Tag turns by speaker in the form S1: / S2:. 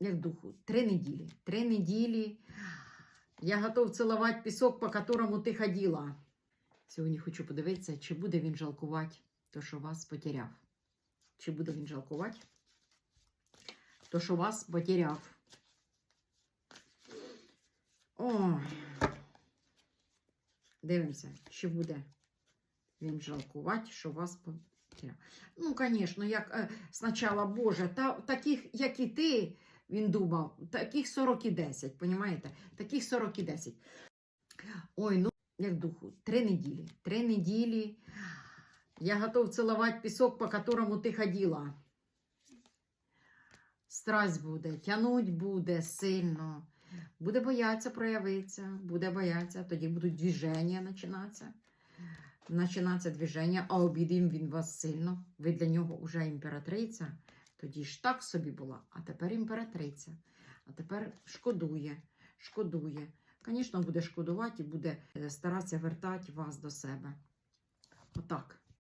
S1: як духу, три неділі. Три неділі. Я готов цілувати пісок, по которому ти ходила. Сьогодні хочу подивитися, чи буде він жалкувати, то, що вас потеряв. Чи буде він жалкувати, то, що вас потеряв. Ой. Дивимося, чи буде він жалкувати, що вас потеряв. Ну, звісно, як е, спочатку, Боже, та, таких, як і ти, він думав, таких 40 і 10, понімаєте? Таких 40 і 10. Ой, ну, як духу, три неділі. Три неділі. Я готов цілувати пісок, по которому ти ходила. Страсть буде, тянуть буде сильно. Буде боятися проявитися, буде боятися, тоді будуть движення починатися. Починатися движення, а обідім він вас сильно. Ви для нього вже імператриця. Тоді ж так собі була, а тепер імператриця. А тепер шкодує, шкодує. Звісно, буде шкодувати і буде е, старатися вертати вас до себе. Отак.